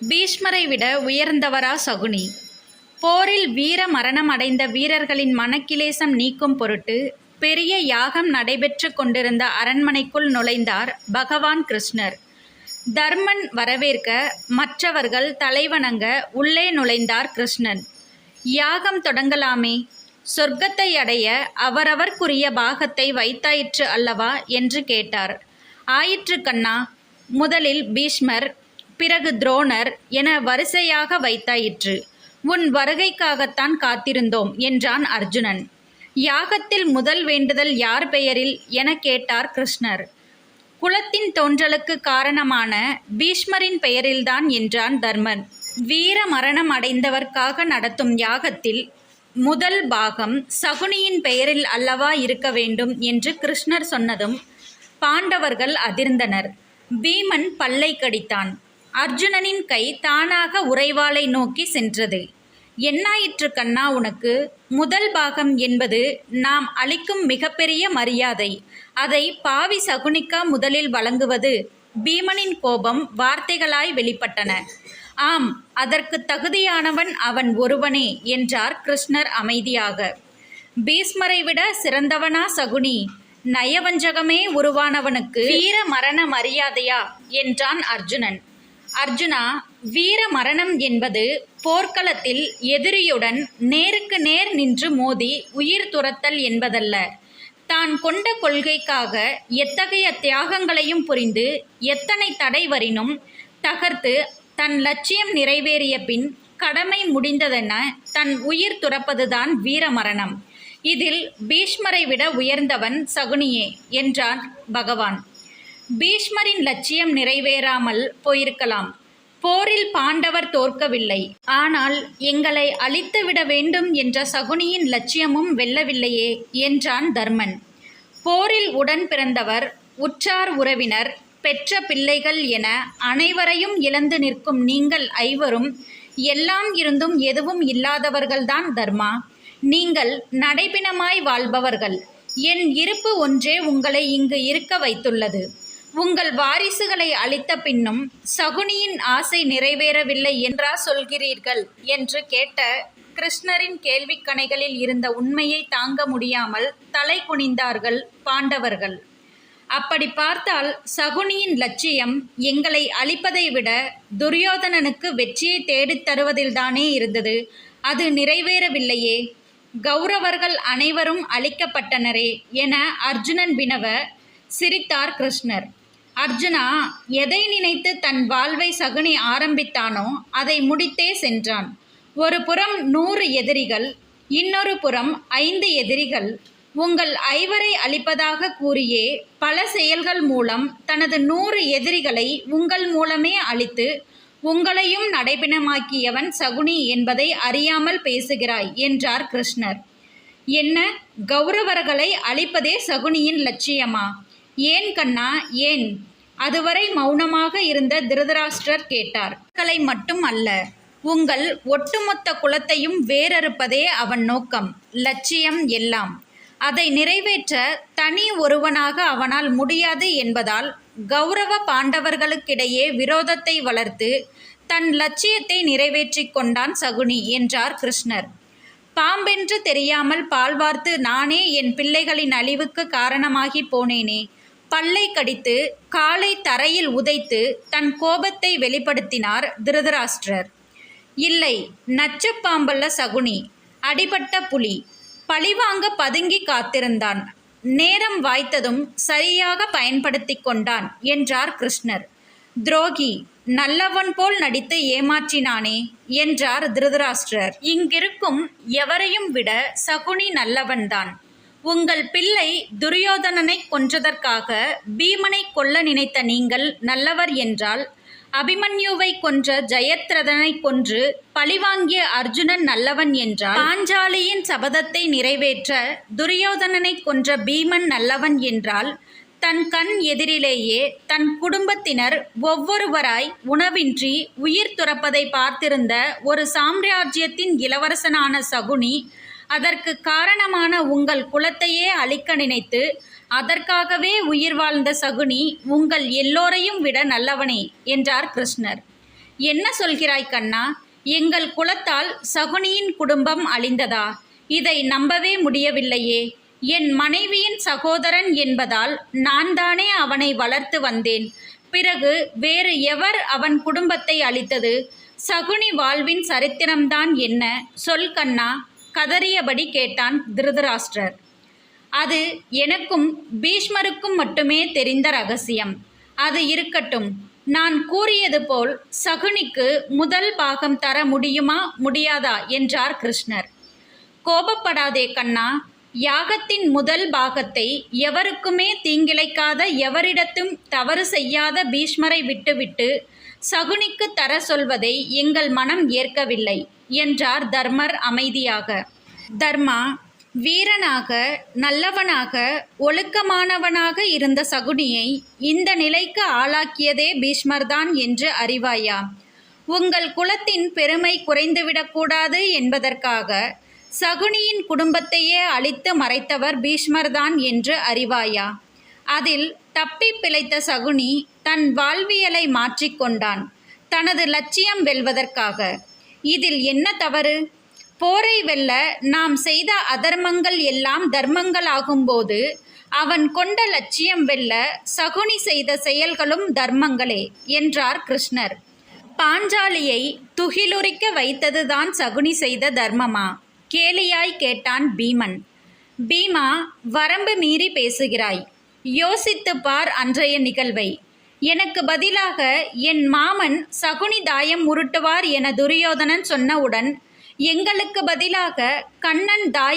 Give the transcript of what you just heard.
பீஷ்மரை விட உயர்ந்தவரா சகுனி. போரில் வீர மரணம் அடைந்த வீரர்களின் மனக்கிலேசம் நீக்கும் பொருட்டு பெரிய யாகம் நடைபெற்று கொண்டிருந்த அரண்மனைக்குள் நுழைந்தார் பகவான் கிருஷ்ணர். தர்மன் வரவேற்க மற்றவர்கள் தலைவணங்க உள்ளே நுழைந்தார் கிருஷ்ணன். யாகம் தொடங்கலாமே? சொர்க்கத்தை அடைய அவரவர்க்குரிய பாகத்தை வைத்தாயிற்று அல்லவா? என்று கேட்டார். ஆயிற்று கண்ணா முதலில் பீஷ்மர் பிறகு துரோணர் என வரிசையாக வைத்தாயிற்று. உன் வருகைக்காகத்தான் காத்திருந்தோம் என்றான் அர்ஜுனன். யாகத்தில் முதல் வேண்டுதல் யார் பெயரில்? என கேட்டார் கிருஷ்ணர். குலத்தின் தோன்றலுக்கு காரணமான பீஷ்மரின் பெயரில்தான் என்றான் தர்மன். வீர மரணம் அடைந்தவர்க்காக நடத்தும் யாகத்தில் முதல் பாகம் சகுனியின் பெயரில் அல்லவா இருக்க வேண்டும்? என்று கிருஷ்ணர் சொன்னதும் பாண்டவர்கள் அதிர்ந்தனர். பீமன் பல்லை கடித்தான். அர்ஜுனனின் கை தானாக உறைவாளை நோக்கி சென்றது. என்னாயிற்று கண்ணா உனக்கு? முதல் பாகம் என்பது நாம் அளிக்கும் மிகப்பெரிய மரியாதை. அதை பாவி சகுனிக்கா முதலில் வழங்குவது பீமனின் கோபம் வார்த்தைகளாய் வெளிப்பட்டன. ஆம் அதற்கு தகுதியானவன் அவன் ஒருவனே என்றார் கிருஷ்ணர் அமைதியாக. பீஸ்மரை விட சிறந்தவனா சகுனி? நயவஞ்சகமே உருவானவனுக்கு. வீர மரண மரியாதையா? என்றான் அர்ஜுனன். அர்ஜுனா வீர மரணம் என்பது போர்க்களத்தில் எதிரியுடன் நேருக்கு நேர் நின்று மோதி உயிர் துறத்தல் என்பதல்ல. தான் கொண்ட கொள்கைக்காக எத்தகைய தியாகங்களையும் புரிந்து எத்தனை தடை வரினும் தகர்த்து தன் லட்சியம் நிறைவேறிய பின் கடமை முடிந்ததென தன் உயிர் துறப்பதுதான் வீரமரணம் இதில் பீஷ்மரை விட உயர்ந்தவன் சகுனியே என்றான் பகவான். பீஷ்மரின் லட்சியம் நிறைவேறாமல் போயிருக்கலாம். போரில் பாண்டவர் தோற்கவில்லை. ஆனால் எங்களை அழித்துவிட வேண்டும் என்ற சகுனியின் லட்சியமும் வெல்லவில்லையே என்றான் தர்மன். போரில் உடன் பிறந்தவர் உற்றார் உறவினர் பெற்ற பிள்ளைகள் என அனைவரையும் இழந்து நிற்கும் நீங்கள் ஐவரும் எல்லாம் இருந்தும் எதுவும் இல்லாதவர்கள்தான் தர்மா. நீங்கள் நடைபிணமாய் வாழ்பவர்கள். என் இருப்பு ஒன்றே உங்களை இங்கு இருக்க வைத்துள்ளது. உங்கள் வாரிசுகளை அளித்த பின்னும் சகுனியின் ஆசை நிறைவேறவில்லை என்றா சொல்கிறீர்கள்? என்று கேட்ட கிருஷ்ணரின் கேள்விக்கணைகளில் இருந்த உண்மையை தாங்க முடியாமல் தலை குனிந்தார்கள் பாண்டவர்கள். அப்படி பார்த்தால் சகுனியின் லட்சியம் எங்களை அழிப்பதை விட துரியோதனனுக்கு வெற்றியை தேடித் தருவதில்தானே இருந்தது. அது நிறைவேறவில்லையே. கௌரவர்கள் அனைவரும் அழிக்கப்பட்டனரே என அர்ஜுனன் வினவ சிரித்தார் கிருஷ்ணர். அர்ஜுனா எதை நினைத்து தன் வாழ்வை சகுனி ஆரம்பித்தானோ அதை முடித்தே சென்றான். ஒரு புறம் நூறு எதிரிகள் இன்னொரு புறம் ஐந்து எதிரிகள். உங்கள் ஐவரை அழிப்பதாக கூறியே பல செயல்கள் மூலம் தனது நூறு எதிரிகளை உங்கள் மூலமே அழித்து உங்களையும் நடைபிணமாக்கியவன் சகுனி என்பதை அறியாமல் பேசுகிறாய் என்றார் கிருஷ்ணர். என்ன? கௌரவர்களை அழிப்பதே சகுனியின் லட்சியமா? ஏன் கண்ணா ஏன்? அதுவரை மௌனமாக இருந்த திருதராஷ்டிரர் கேட்டார். கலை மட்டும் அல்ல உங்கள் ஒட்டுமொத்த குலத்தையும் வேறறுப்பதே அவன் நோக்கம் லட்சியம் எல்லாம். அதை நிறைவேற்ற தனி ஒருவனாக அவனால் முடியாது என்பதால் கௌரவ பாண்டவர்களுக்கிடையே விரோதத்தை வளர்த்து தன் லட்சியத்தை நிறைவேற்றிக் கொண்டான் சகுனி என்றார் கிருஷ்ணர். பாம்பென்று தெரியாமல் பால் வார்த்து நானே என் பிள்ளைகளின் அழிவுக்கு காரணமாகி போனேனே பல்லை கடித்து காலை தரையில் உதைத்து தன் கோபத்தை வெளிப்படுத்தினார் திருதராஷ்டிரர். இல்லை நச்சப்பாம்பல்ல சகுனி அடிபட்ட புலி பழிவாங்க பதுங்கி காத்திருந்தான். நேரம் வாய்த்ததும் சரியாக பயன்படுத்தி கொண்டான் என்றார் கிருஷ்ணர். துரோகி நல்லவன் போல் நடித்து ஏமாற்றினானே என்றார் திருதராஷ்டிரர். இங்கிருக்கும் எவரையும் விட சகுனி நல்லவன்தான். உங்கள் பிள்ளை துரியோதனனை கொன்றதற்காக பீமனை கொல்ல நினைத்த நீங்கள் நல்லவர் என்றால் அபிமன்யுவை கொன்ற ஜெயத்ரதனை கொன்று பழிவாங்கிய அர்ஜுனன் நல்லவன் என்றால் பாஞ்சாலியின் சபதத்தை நிறைவேற்ற துரியோதனனை கொன்ற பீமன் நல்லவன் என்றால் தன் கண் எதிரிலேயே தன் குடும்பத்தினர் ஒவ்வொருவராய் உணவின்றி உயிர் துறப்பதை பார்த்திருந்த ஒரு சாம்ராஜ்யத்தின் இளவரசனான சகுனி அதற்கு காரணமான உங்கள் குலத்தையே அழிக்க நினைத்து அதற்காகவே உயிர் வாழ்ந்த சகுனி உங்கள் எல்லோரையும் விட நல்லவனே என்றார் கிருஷ்ணர். என்ன சொல்கிறாய் கண்ணா? எங்கள் குலத்தால் சகுனியின் குடும்பம் அழிந்ததா? இதை நம்பவே முடியவில்லையே. என் மனைவியின் சகோதரன் என்பதால் நான் தானே அவனை வளர்த்து வந்தேன். பிறகு வேறு எவர் அவன் குடும்பத்தை அழித்தது? சகுனி வாழ்வின் சரித்திரம்தான் என்ன? சொல் கண்ணா. கதறியபடி கேட்டான் திருதராஷ்டிரர். அது எனக்கும் பீஷ்மருக்கும் மட்டுமே தெரிந்த ரகசியம். அது இருக்கட்டும். நான் கூறியது போல் சகுனிக்கு முதல் பாகம் தர முடியுமா முடியாதா என்றார் கிருஷ்ணர். கோபப்படாதே கண்ணா. யாகத்தின் முதல் பாகத்தை எவருக்குமே தீங்கிழைக்காத எவரிடத்தும் தவறு செய்யாத பீஷ்மரை விட்டுவிட்டு சகுனிக்கு தர சொல்வதை எங்கள் மனம் ஏற்கவில்லை என்றார் தர்மர் அமைதியாக. தர்மா வீரனாக நல்லவனாக ஒழுக்கமானவனாக இருந்த சகுனியை இந்த நிலைக்கு ஆளாக்கியதே பீஷ்மர்தான் என்று அறிவாயா? உங்கள் குலத்தின் பெருமை குறைந்துவிடக்கூடாது என்பதற்காக சகுனியின் குடும்பத்தையே அழித்து மறைத்தவர் பீஷ்மர்தான் என்று அறிவாயா? அதில் தப்பி பிழைத்த சகுனி தன் வாழ்வியலை மாற்றிக்கொண்டான் தனது லட்சியம் வெல்வதற்காக. இதில் என்ன தவறு? போரை வெல்ல நாம் செய்த அதர்மங்கள் எல்லாம் தர்மங்களாகும்போது அவன் கொண்ட லட்சியம் வெல்ல சகுனி செய்த செயல்களும் தர்மங்களே என்றார் கிருஷ்ணர். பாஞ்சாலியை துகிலுரிக்க வைத்ததுதான் சகுனி செய்த தர்மமா? கேலியாய் கேட்டான் பீமன். பீமா வரம்பு மீறி பேசுகிறாய். யோசித்து பார் அன்றைய நிகழ்வை. எனக்கு பதிலாக என் மாமன் சகுனி தாயம் உருட்டுவார் என துரியோதனன் சொன்னவுடன் எங்களுக்கு பதிலாக கண்ணன் தாயம்